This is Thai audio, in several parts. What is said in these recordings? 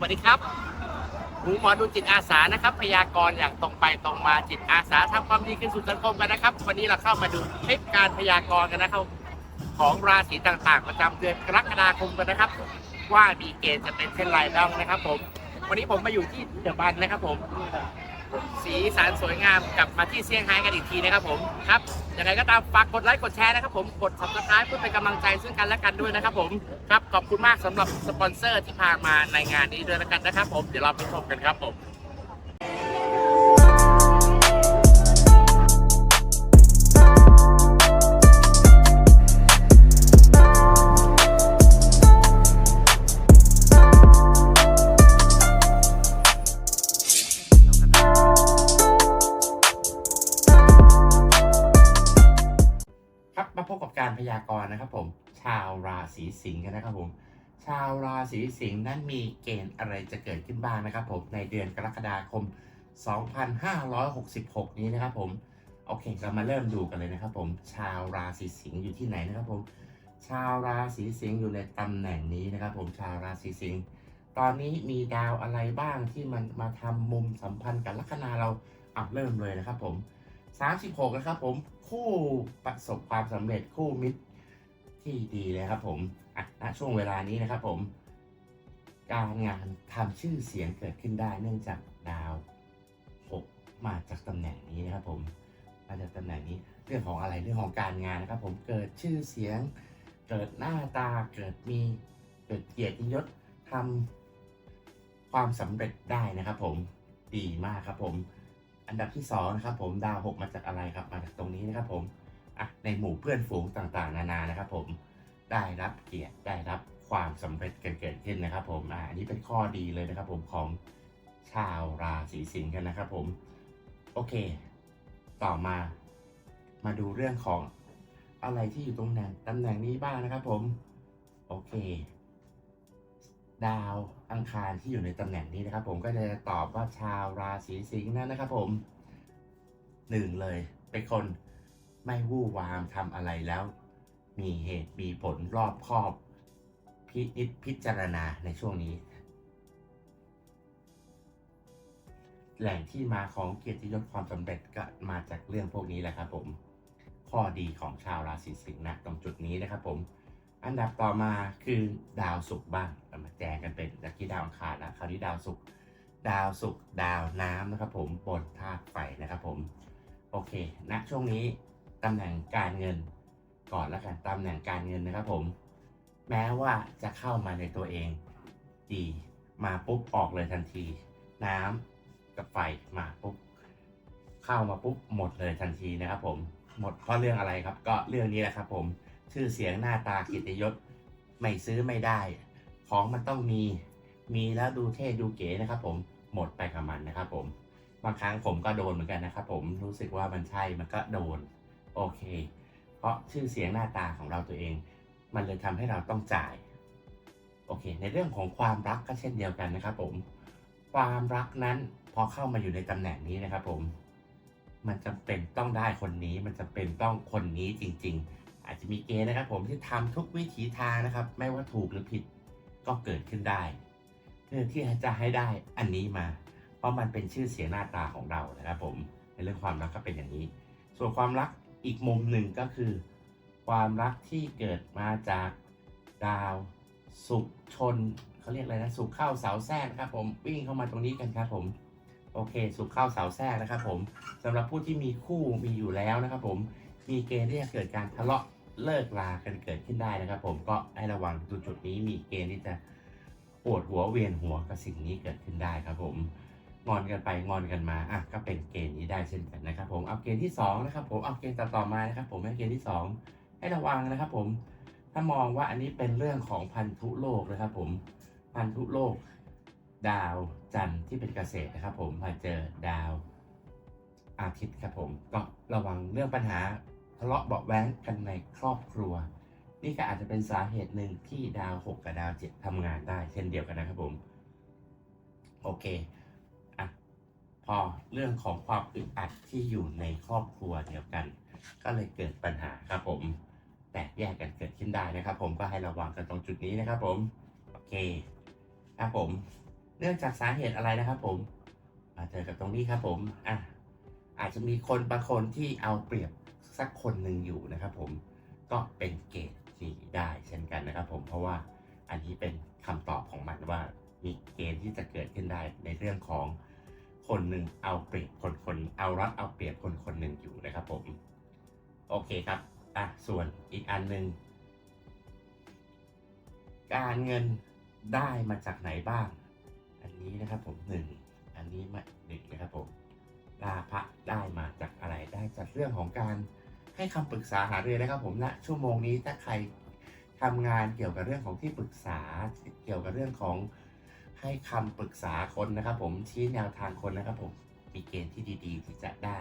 วัสดีครับหมูหมอดูจิตอาสานะครับ พยากรณ์อย่างตรงไปตรงมาจิตอาสาทำความดีขึ้นสู่สังคมกันนะครับ วันนี้เราเข้ามาดูคลิปการพยากรณ์กันนะครับ ของราศีต่างๆ ประจำเดือนกรกฎาคมกันนะครับ ว่ามีเกณฑ์จะเป็นเช่นไรบ้างนะครับ ผม วันนี้ผมมาอยู่ที่เดอะบันนะครับ ผม สีสันสวยงามกลับมาที่เซี่ยงไฮ้กันอีกทีนะครับผมครับยังไงก็ตามฝากกดไลค์กดแชร์นะครับผมกด subscribe เพื่อเป็นกำลังใจซึ่งกันและกันด้วยนะครับผมครับขอบคุณมากสำหรับสปอนเซอร์ที่พามาในงานนี้ด้วยแล้วกันนะครับผมเดี๋ยวเราไปชมกันครับผม ยากรณ์นะครับผม ชาวราศีสิงห์กันนะครับผม ชาวราศีสิงห์นั้นมีเกณฑ์อะไรจะเกิดขึ้นบ้างนะครับผมในเดือนกรกฎาคม 2566 นี้นะครับผมโอเคเรามาเริ่มดูกันเลยนะครับผม ชาวราศีสิงห์อยู่ที่ไหนนะครับผม ชาวราศีสิงห์อยู่ในตำแหน่งนี้นะครับผม ชาวราศีสิงห์ ตอนนี้มีดาวอะไรบ้างที่มันมาทำมุมสัมพันธ์กับลัคนาเราอะเริ่มเลยนะครับผม 36 นะครับผม คู่ประสบความสำเร็จคู่มิตร ที่ดีเลยครับผมอะณช่วงเวลานี้นะครับผม การงานทำชื่อเสียงเกิดขึ้นได้เนื่องจากดาว6มาจากตำแหน่งนี้นะครับผมมาจากตำแหน่งนี้เรื่องของอะไรเรื่องของการงานนะครับ ผมเกิดชื่อเสียง เกิดหน้าตาเกิดมีเกิดเกียรติยศทำความสำเร็จได้นะครับ ผมดีมากครับผม อันดับที่สองนะครับผมดาวหกมาจากอะไรครับมาจากตรงนี้นะครับผม อะในหมู่เพื่อนฝูงต่างๆ นานานะครับผมได้รับเกียรติได้รับความสำเร็จเกิดขึ้นนะครับ ผมอ่าอันนี้เป็นข้อดีเลยนะครับ ผมของชาวราศีสิงห์กันนะครับ ผมโอเค ต่อมามาดูเรื่องของอะไรที่อยู่ตรงไหนตำแหน่งนี้บ้างนะครับ ผมโอเค ดาวอังคารที่อยู่ในตำแหน่งนี้นะครับ ผมก็จะตอบว่าชาวราศีสิงห์นั้นนะครับ ผมหนึ่งเลยเป็นคน ไม่วู่วามทำอะไรแล้ว มีเหตุมีผลรอบคอบ พินิจพิจารณาในช่วงนี้ แหล่งที่มาของเกียรติยศความสำเร็จก็มาจากเรื่องพวกนี้แหละครับผม ข้อดีของชาวราศีสิงห์นะตรงจุดนี้นะครับผมอันดับต่อมาคือดาวศุกร์บ้างเรามาแจกกันเป็นจากที่ดาวอังคารนะคราวนี้ดาวศุกร์ดาวศุกร์ดาวน้ำนะครับผมบนธาตุไฟนะครับผม โอเคณช่วงนี้ ตำแหน่งการเงินก่อนแล้วกันตำแหน่งการเงินนะครับผม แม้ว่าจะเข้ามาในตัวเองดีมาปุ๊บออกเลยทันที น้ำกับไฟมาปุ๊บเข้ามาปุ๊บหมดเลยทันทีนะครับผมหมดเพราะเรื่องอะไรครับ ก็เรื่องนี้แหละครับผมชื่อเสียงหน้าตากิตยศไม่ซื้อไม่ได้ ของมันต้องมีมีแล้วดูเท่ดูเก๋นะครับ ผมหมดไปกับมันนะครับ ผมบางครั้งผมก็โดนเหมือนกันนะครับ ผมรู้สึกว่ามันใช่มันก็โดน โอเค เพราะชื่อเสียงหน้าตาของเราตัวเอง มันเลยทำให้เราต้องจ่าย โอเค ในเรื่องของความรักก็เช่นเดียวกันนะครับ ผม ความรักนั้นพอเข้ามาอยู่ในตำแหน่งนี้นะครับ ผม มันจำเป็นต้องได้คนนี้ มันจำเป็นต้องคนนี้จริง ๆ อาจจะมีเกณฑ์นะครับ ผมที่ทำทุกวิถีทางนะครับ ไม่ว่าถูกหรือผิดก็เกิดขึ้นได้เพื่อที่จะให้ได้อันนี้มา เพราะมันเป็นชื่อเสียงหน้าตาของเรานะครับ ผมในเรื่องความรักก็เป็นอย่างนี้ ส่วนความรัก อีกมุมหนึ่งก็คือ ความรักที่เกิดมาจากดาวสุขชนเขาเรียกอะไรนะสุขเข้าเสาแทรกนะครับผมวิ่งเข้ามาตรงนี้กันครับผมโอเค สุขเข้าเสาแทรกนะครับผมสำหรับผู้ที่มีคู่มีอยู่แล้วนะครับผมมีเกณฑ์ที่จะเกิดการทะเลาะเลิกลากันเกิดขึ้นได้นะครับ ผมก็ให้ระวังจุดจุดนี้มีเกณฑ์ที่จะปวดหัวเวียนหัวกับสิ่งนี้เกิดขึ้นได้ครับผม งอนกันไปงอนกันมาอะก็เป็นเกณฑ์นี้ได้เช่นกันนะครับ ผมเอาเกณฑ์ที่สองนะครับผมเอาเกณฑ์ต่อต่อมานะครับ ผมให้เกณฑ์ที่สองให้ระวังนะครับ ผมถ้ามองว่าอันนี้เป็นเรื่องของพันธุโลกนะครับ ผมพันธุโลก ดาวจันทร์ที่เป็นเกษตรนะครับ ผมมาเจอดาวอาทิตย์ครับผมก็ระวังเรื่องปัญหาทะเลาะเบาะแว้งกันในครอบครัว นี่ก็อาจจะเป็นสาเหตุหนึ่งที่ดาว 6 กับดาว 7ทำงานได้เช่นเดียวกันนะครับผม โอเค พอเรื่องของความอึดอัดที่อยู่ในครอบครัวเดียวกัน ก็เลยเกิดปัญหาครับผม แตกแยกกันเกิดขึ้นได้นะครับ ผมก็ให้ระวังกันตรงจุดนี้นะครับผมโอเคครับผมเนื่องจากสาเหตุอะไรนะครับ ผมมาเจอกับตรงนี้ครับผมอะอาจจะมีคนบางคนที่เอาเปรียบสักคนหนึ่งอยู่นะครับ ผมก็เป็นเกณฑ์ที่ได้เช่นกันนะครับ ผมเพราะว่าอันนี้เป็นคำตอบของมันว่ามีเกณฑ์ที่จะเกิดขึ้นได้ในเรื่องของ คนหนึ่งเอาเปรียบคนคนเอารัดเอาเปรียบคนคนหนึ่งอยู่นะครับผม โอเคครับอะส่วนอีกอันหนึ่งการเงินได้มาจากไหนบ้าง อันนี้นะครับผมหนึ่งอันนี้มาหนึ่งนะครับผมลาภะได้มาจากอะไรได้จากเรื่องของการให้คำปรึกษาหารือนะครับ ผมณชั่วโมงนี้ถ้าใครทำงานเกี่ยวกับเรื่องของที่ปรึกษาเกี่ยวกับเรื่องของ ให้คำปรึกษาคนนะครับ ผมชี้แนวทางคนนะครับ ผมมีเกณฑ์ที่ดีๆ ที่จะได้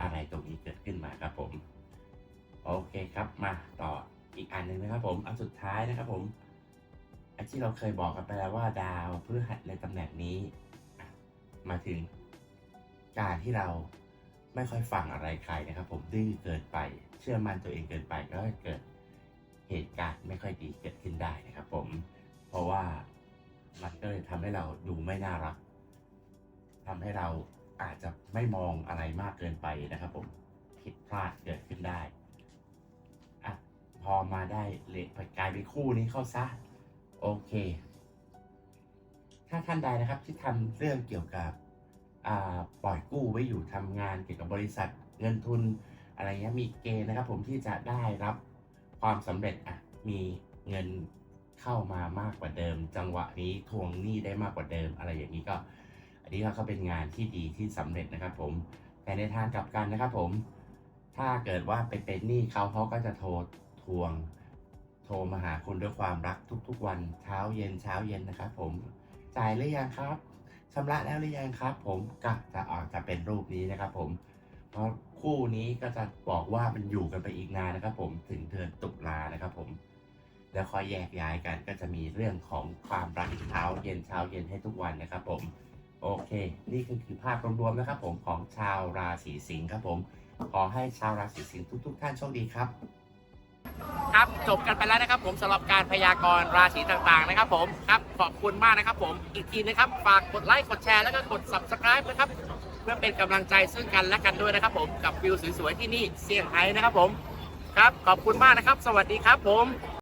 อะไรตรงนี้เกิดขึ้นมาครับผมโอเคครับมาต่ออีกอันหนึ่งนะครับ ผมอันสุดท้ายนะครับ ผมอันที่เราเคยบอกกันไปแล้วว่าดาวพฤหัสในตำแหน่งนี้ มาถึงการที่เราไม่ค่อยฟังอะไรใครนะครับ ผมดื้อเกินไป เชื่อมั่นตัวเองเกินไปก็เกิดเหตุการณ์ไม่ค่อยดีเกิดขึ้นได้นะครับ ผมเพราะว่า มันก็เลยทำให้เราดูไม่น่ารักทำให้เราอาจจะไม่มองอะไรมากเกินไปนะครับ ผมผิดพลาดเกิดขึ้นได้อะพอมาได้เลยกลายเป็นคู่นี้เข้าซะโอเค ถ้าท่านใดนะครับที่ทำเรื่องเกี่ยวกับปล่อยกู้ไว้อยู่ทำงานเกี่ยวกับบริษัทเงินทุนอะไรเงี้ยมีเกณฑ์นะครับ ผมที่จะได้รับความสำเร็จอะมีเงิน เข้ามามากกว่าเดิม จังหวะนี้ทวงหนี้ได้มากกว่าเดิม อะไรอย่างนี้ก็ อันนี้ก็เป็นงานที่ดีที่สำเร็จนะครับ ผมแต่ในทางกลับกันนะครับ ผม ถ้าเกิดว่าไปเป็นหนี้เขาเขาก็จะโทรทวง โทรมาหาคุณด้วยความรักทุก ๆ วันเช้าเย็นเช้าเย็นนะครับ ผมจ่ายหรือยังครับชำระแล้วหรือยังครับ ผมก็จะออกจะเป็นรูปนี้นะครับ ผมเพราะคู่นี้ก็จะบอกว่ามันอยู่กันไปอีกนานนะครับ ผมถึงเดือนตุลานะครับ ผม แล้วค่อยแยกย้ายกันก็จะมีเรื่องของความรักเช้าเย็นเช้าเย็นให้ทุกวันนะครับผมโอเค นี่ก็คือภาพรวมๆนะครับผมของชาวราศีสิงห์ครับผม ขอให้ชาวราศีสิงห์ทุก ๆ ท่านโชคดีครับ ครับจบกันไปแล้วนะครับ ผมสำหรับการพยากรณ์ราศีต่างๆนะครับ ผมครับขอบคุณมากนะครับ ผมอีกทีนะครับฝากกดไลค์กดแชร์แล้วก็กด subscribe นะครับเพื่อเป็นกำลังใจซึ่งกันและกันด้วยนะครับ ผมกับวิวสวยๆที่นี่เซี่ยงไฮ้นะครับ ผมครับขอบคุณมากนะครับ สวัสดีครับ ผม